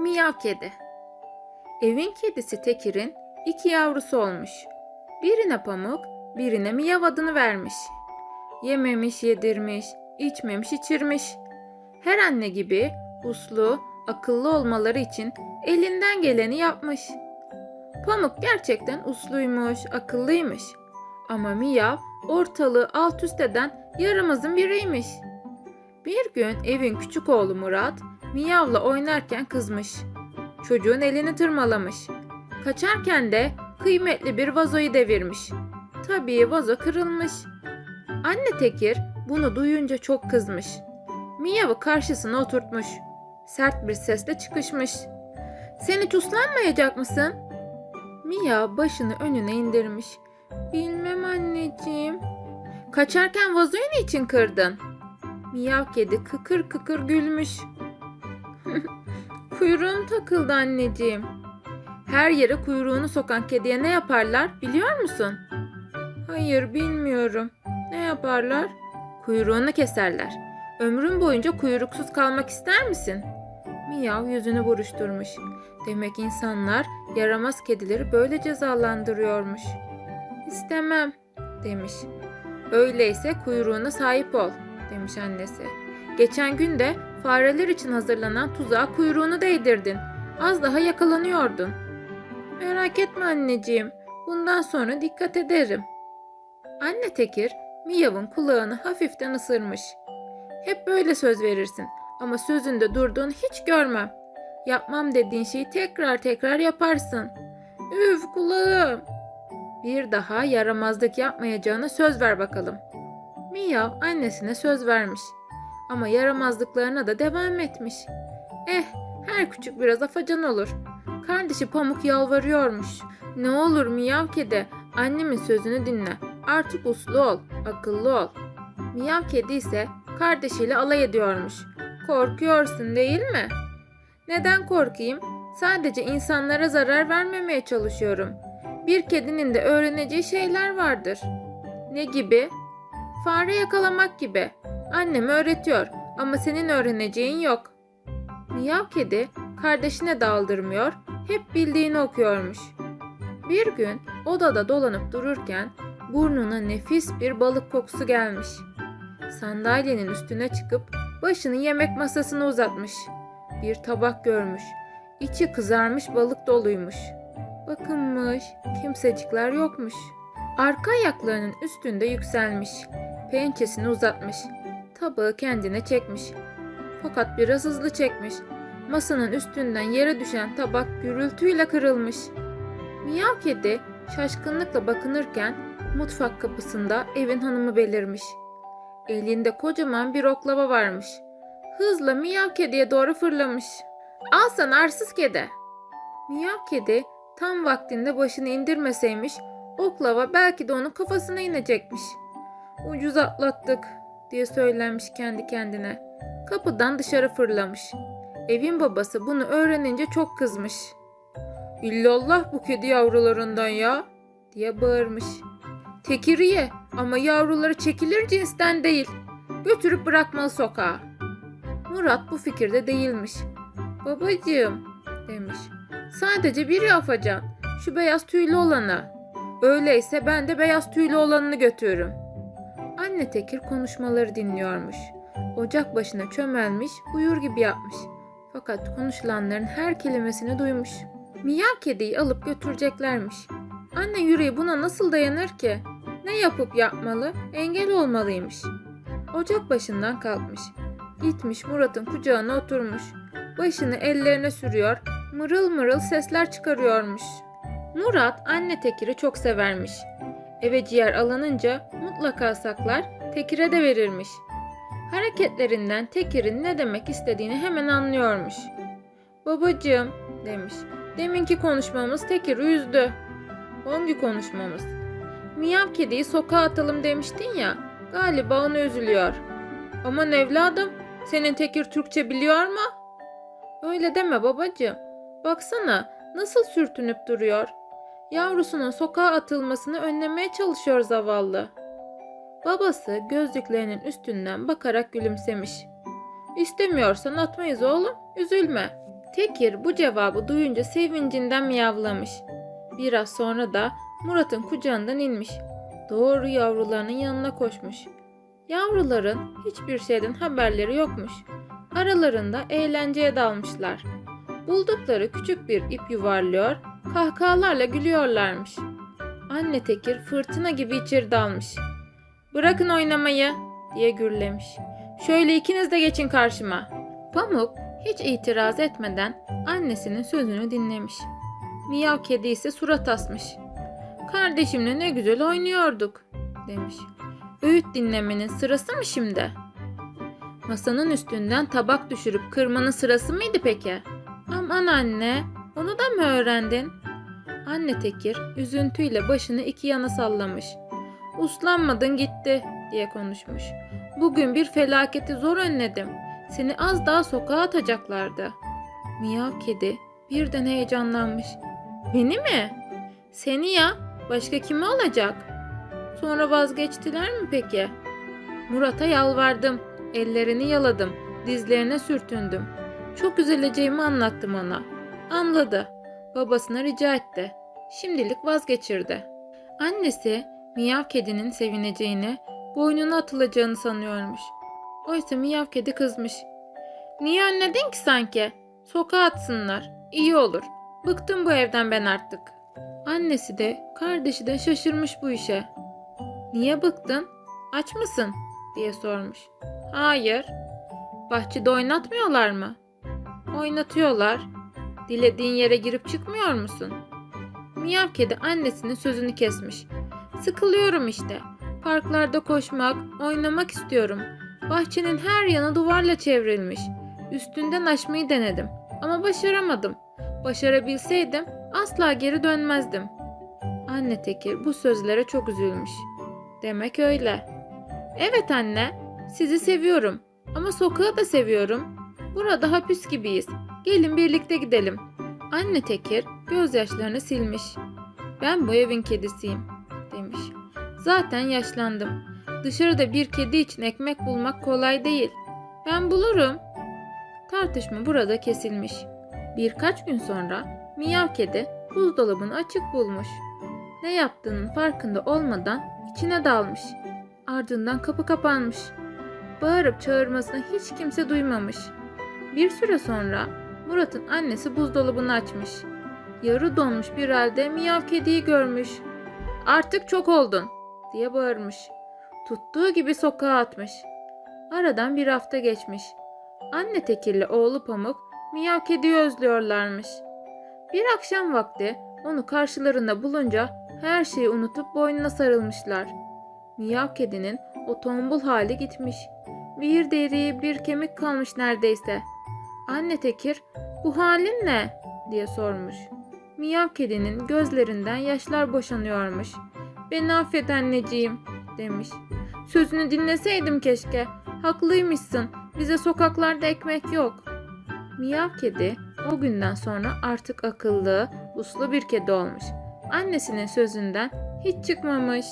Miyav kedi. Evin kedisi Tekir'in iki yavrusu olmuş. Birine Pamuk, birine Miyav adını vermiş. Yememiş yedirmiş, içmemiş içirmiş. Her anne gibi uslu, akıllı olmaları için elinden geleni yapmış. Pamuk gerçekten usluymuş, akıllıymış. Ama Miyav ortalığı alt üst eden yaramazın biriymiş. Bir gün evin küçük oğlu Murat Miyav'la oynarken kızmış. Çocuğun elini tırmalamış. Kaçarken de kıymetli bir vazoyu devirmiş. Tabii vazo kırılmış. Anne Tekir bunu duyunca çok kızmış. Miyav'ı karşısına oturtmuş. Sert bir sesle çıkışmış. Sen hiç uslanmayacak mısın? Miyav başını önüne indirmiş. Bilmem anneciğim. Kaçarken vazoyu niçin kırdın? Miyav kedi kıkır kıkır gülmüş. Kuyruğum takıldı anneciğim. Her yere kuyruğunu sokan kediye ne yaparlar biliyor musun? Hayır bilmiyorum. Ne yaparlar? Kuyruğunu keserler. Ömrün boyunca kuyruksuz kalmak ister misin? Miyav yüzünü buruşturmuş. Demek insanlar yaramaz kedileri böyle cezalandırıyormuş. İstemem demiş. Öyleyse kuyruğuna sahip ol demiş annesi. Geçen gün de fareler için hazırlanan tuzağa kuyruğunu değdirdin. Az daha yakalanıyordun. Merak etme anneciğim. Bundan sonra dikkat ederim. Anne Tekir, Miyav'ın kulağını hafiften ısırmış. Hep böyle söz verirsin ama sözünde durduğunu hiç görmem. Yapmam dediğin şeyi tekrar tekrar yaparsın. Üf kulağım. Bir daha yaramazlık yapmayacağına söz ver bakalım. Miyav annesine söz vermiş. Ama yaramazlıklarına da devam etmiş. Eh, her küçük biraz afacan olur. Kardeşi Pamuk yalvarıyormuş. Ne olur Miyav kedi, annemin sözünü dinle. Artık uslu ol, akıllı ol. Miyav kedi ise kardeşiyle alay ediyormuş. Korkuyorsun değil mi? Neden korkayım? Sadece insanlara zarar vermemeye çalışıyorum. Bir kedinin de öğreneceği şeyler vardır. Ne gibi? Fare yakalamak gibi. Annem öğretiyor ama senin öğreneceğin yok. Miyav kedi kardeşine daldırmıyor, hep bildiğini okuyormuş. Bir gün odada dolanıp dururken burnuna nefis bir balık kokusu gelmiş. Sandalyenin üstüne çıkıp başını yemek masasına uzatmış. Bir tabak görmüş. İçi kızarmış balık doluymuş. Bakınmış, kimsecikler yokmuş. Arka ayaklarının üstünde yükselmiş. Pençesini uzatmış. Tabağı kendine çekmiş. Fakat biraz hızlı çekmiş. Masanın üstünden yere düşen tabak gürültüyle kırılmış. Miyav kedi şaşkınlıkla bakınırken mutfak kapısında evin hanımı belirmiş. Elinde kocaman bir oklava varmış. Hızla Miyav kediye doğru fırlamış. Al sana arsız kedi. Miyav kedi tam vaktinde başını indirmeseymiş oklava belki de onun kafasına inecekmiş. Ucuz atlattık diye söylenmiş kendi kendine. Kapıdan dışarı fırlamış. Evin babası bunu öğrenince çok kızmış. İllallah bu kedi yavrularından ya diye bağırmış. Tekiriye ama yavruları çekilir cinsten değil. Götürüp bırakmalı sokağa. Murat bu fikirde değilmiş. Babacığım demiş. Sadece biri afacan. Şu beyaz tüylü olanı. Öyleyse ben de beyaz tüylü olanını götürürüm. Anne Tekir konuşmaları dinliyormuş. Ocak başına çömelmiş, uyur gibi yapmış. Fakat konuşulanların her kelimesini duymuş. Miyav kediyi alıp götüreceklermiş. Anne yüreği buna nasıl dayanır ki? Ne yapıp yapmalı? Engel olmalıymış. Ocak başından kalkmış. Gitmiş Murat'ın kucağına oturmuş. Başını ellerine sürüyor, mırıl mırıl sesler çıkarıyormuş. Murat anne Tekir'i çok severmiş. Eve ciğer alınınca mutlaka saklar, Tekir'e de verirmiş. Hareketlerinden Tekir'in ne demek istediğini hemen anlıyormuş. Babacığım demiş. Deminki konuşmamız Tekir'i üzdü. Hangi konuşmamız? Miyav kediyi sokağa atalım demiştin ya. Galiba onu üzülüyor. Aman evladım, senin Tekir Türkçe biliyor mu? Öyle deme babacığım. Baksana nasıl sürtünüp duruyor. Yavrusunun sokağa atılmasını önlemeye çalışıyor zavallı. Babası gözlüklerinin üstünden bakarak gülümsemiş. İstemiyorsan atmayız oğlum, üzülme. Tekir bu cevabı duyunca sevincinden miyavlamış. Biraz sonra da Murat'ın kucağından inmiş. Doğru yavrularının yanına koşmuş. Yavruların hiçbir şeyden haberleri yokmuş. Aralarında eğlenceye dalmışlar. Buldukları küçük bir ip yuvarlıyor, kahkahalarla gülüyorlarmış. Anne Tekir fırtına gibi içeri dalmış. Bırakın oynamayı diye gürlemiş. Şöyle ikiniz de geçin karşıma. Pamuk hiç itiraz etmeden annesinin sözünü dinlemiş. Miyav kedi ise surat asmış. Kardeşimle ne güzel oynuyorduk demiş. Öğüt dinlemenin sırası mı şimdi? Masanın üstünden tabak düşürüp kırmanın sırası mıydı peki? Aman anne, onu da mı öğrendin? Anne Tekir üzüntüyle başını iki yana sallamış. Uslanmadın gitti diye konuşmuş. Bugün bir felaketi zor önledim. Seni az daha sokağa atacaklardı. Miyav kedi birden heyecanlanmış. Beni mi? Seni ya. Başka kimi olacak? Sonra vazgeçtiler mi peki? Murat'a yalvardım. Ellerini yaladım. Dizlerine sürtündüm. Çok üzüleceğimi anlattım ona. Anladı. Babasına rica etti. Şimdilik vazgeçirdi. Annesi Miyav kedinin sevineceğini, boynuna atılacağını sanıyormuş. Oysa Miyav kedi kızmış. Niye önledin ki sanki? Sokağa atsınlar. İyi olur. Bıktım bu evden ben artık. Annesi de kardeşi de şaşırmış bu işe. Niye bıktın? Aç mısın? diye sormuş. Hayır. Bahçede oynatmıyorlar mı? Oynatıyorlar. Dilediğin yere girip çıkmıyor musun? Miyav kedi annesinin sözünü kesmiş. Sıkılıyorum işte. Parklarda koşmak, oynamak istiyorum. Bahçenin her yanı duvarla çevrilmiş. Üstünden aşmayı denedim ama başaramadım. Başarabilseydim asla geri dönmezdim. Anne Tekir bu sözlere çok üzülmüş. Demek öyle. Evet anne, sizi seviyorum ama sokağı da seviyorum. Burada hapis gibiyiz. Gelin birlikte gidelim. Anne Tekir gözyaşlarını silmiş. Ben bu evin kedisiyim. Zaten yaşlandım. Dışarıda bir kedi için ekmek bulmak kolay değil. Ben bulurum. Tartışma burada kesilmiş. Birkaç gün sonra Miyav kedi buzdolabını açık bulmuş. Ne yaptığının farkında olmadan içine dalmış. Ardından kapı kapanmış. Bağırıp çağırmasını hiç kimse duymamış. Bir süre sonra Murat'ın annesi buzdolabını açmış. Yarı donmuş bir halde Miyav kediyi görmüş. Artık çok oldun diye bağırmış. Tuttuğu gibi sokağa atmış. Aradan bir hafta geçmiş. Anne Tekir'le oğlu Pamuk Miyav kediyi özlüyorlarmış. Bir akşam vakti onu karşılarında bulunca her şeyi unutup boynuna sarılmışlar. Miyav kedinin o tombul hali gitmiş. Bir deri bir kemik kalmış neredeyse. Anne Tekir bu halin ne diye sormuş. Miyav kedinin gözlerinden yaşlar boşanıyormuş. Beni affet anneciğim demiş. Sözünü dinleseydim keşke. Haklıymışsın. Bize sokaklarda ekmek yok. Miyav kedi o günden sonra artık akıllı, uslu bir kedi olmuş. Annesinin sözünden hiç çıkmamış.